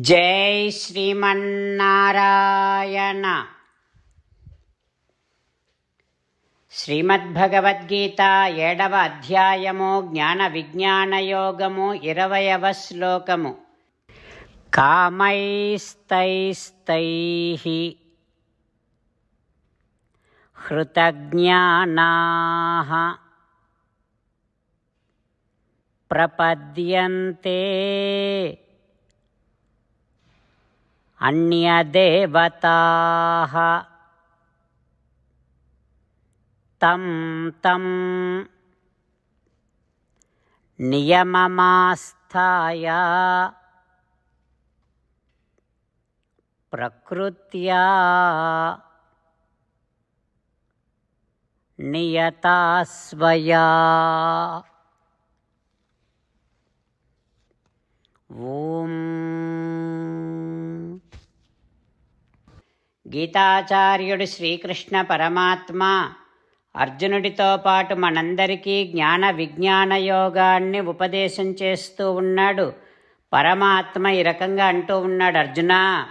జై శ్రీమన్నారాయణ. శ్రీమద్భగవద్గీత ఏడవ అధ్యాయము జ్ఞాన విజ్ఞానయోగము ఇరవయవ శ్లోకము. కామైస్తైస్తై హృతజ్ఞానా ప్రపద్యంతే. अन्यदेवताः। तं तं नियममास्थाय प्रकृत्या नियता स्वया। ॐ గీతాచార్యుడు శ్రీకృష్ణ పరమాత్మ అర్జునుడితో పాటు మనందరికీ జ్ఞాన విజ్ఞాన యోగాన్ని ఉపదేశం చేస్తూ ఉన్నాడు. పరమాత్మ ఈ రకంగా అంటూ ఉన్నాడు అర్జున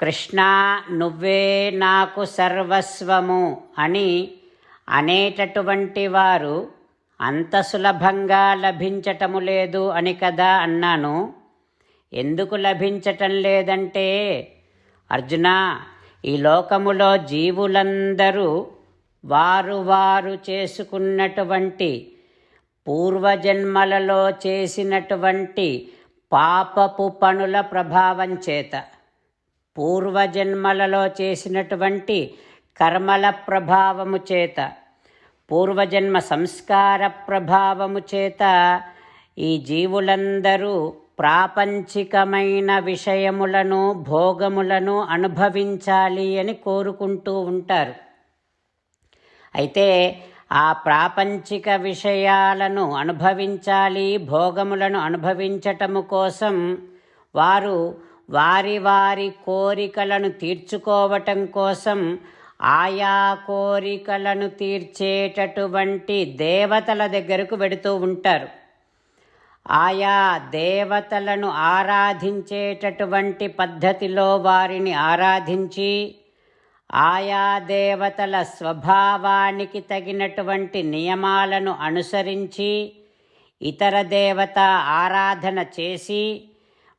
కృష్ణ నువ్వే నాకు సర్వస్వము అని అనేటటువంటి వారు అంత సులభంగా లభించటము లేదు అని కదా అన్నాను. ఎందుకు లభించటం లేదంటే అర్జున ఈ లోకములో జీవులందరూ వారు వారు చేసుకున్నటువంటి పూర్వజన్మలలో చేసినటువంటి పాపపు పనుల ప్రభావం చేత పూర్వజన్మలలో చేసినటువంటి కర్మల ప్రభావము చేత పూర్వజన్మ సంస్కార ప్రభావము చేత ఈ జీవులందరూ ప్రాపంచికమైన విషయములను భోగములను అనుభవించాలి అని కోరుకుంటూ ఉంటారు. అయితే ఆ ప్రాపంచిక విషయాలను అనుభవించాలి భోగములను అనుభవించటము కోసం వారు వారి వారి కోరికలను తీర్చుకోవటం కోసం ఆయా కోరికలను తీర్చేటటువంటి దేవతల దగ్గరకు వెడుతూ ఉంటారు. ఆయా దేవతలను ఆరాధించేటటువంటి పద్ధతిలో వారిని ఆరాధించి ఆయా దేవతల స్వభావానికి తగినటువంటి నియమాలను అనుసరించి ఇతర దేవత ఆరాధన చేసి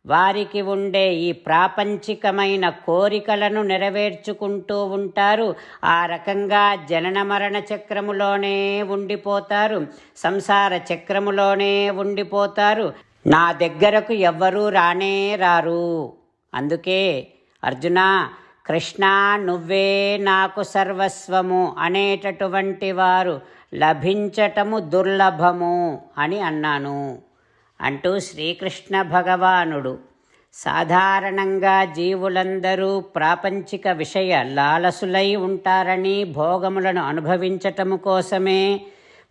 వారికి ఉండే ఈ ప్రాపంచికమైన కోరికలను నెరవేర్చుకుంటూ ఉంటారు. ఆ రకంగా జనన మరణ చక్రములోనే ఉండిపోతారు. సంసార చక్రములోనే ఉండిపోతారు. నా దగ్గరకు ఎవ్వరూ రానే రారు. అందుకే అర్జున కృష్ణ నువ్వే నాకు సర్వస్వము అనేటటువంటి వారు లభించటము దుర్లభము అని అన్నాను. అంటూ శ్రీకృష్ణ భగవానుడు సాధారణంగా జీవులందరూ ప్రాపంచిక విషయ లాలసులై ఉంటారని భోగములను అనుభవించటము కోసమే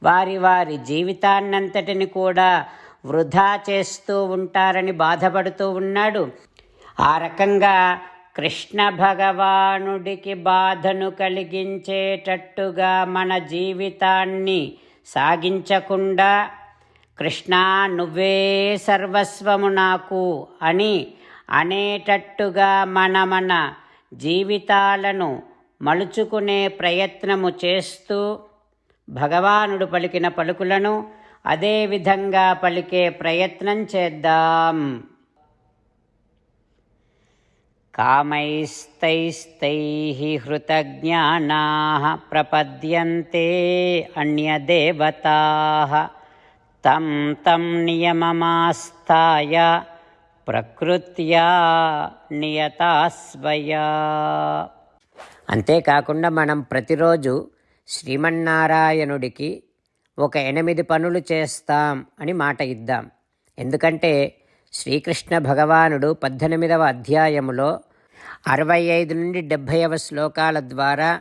వారి వారి జీవితాన్నంతటిని కూడా వృధా చేస్తూ ఉంటారని బాధపడుతూ ఉన్నాడు. ఆ రకంగా కృష్ణ భగవానుడికి బాధను కలిగించేటట్టుగా మన జీవితాన్ని సాగించకుండా కృష్ణ నువ్వే సర్వస్వము నాకు అని అనేటట్టుగా మన మన జీవితాలను మలుచుకునే ప్రయత్నము చేస్తూ భగవానుడు పలికిన పలుకులను అదేవిధంగా పలికే ప్రయత్నం చేద్దాం. కామైస్తైస్తై హృతజ్ఞానా ప్రపద్యంతే అన్యదేవతా తం తం నియమమాస్థాయ ప్రకృత్యా నియతాస్వయా అంతేకాకుండా మనం ప్రతిరోజు శ్రీమన్నారాయణుడికి ఒక ఎనిమిది పనులు చేస్తాం అని మాట ఇద్దాం. ఎందుకంటే శ్రీకృష్ణ భగవానుడు పద్దెనిమిదవ అధ్యాయములో అరవై ఐదు నుండి డెబ్భైవ శ్లోకాల ద్వారా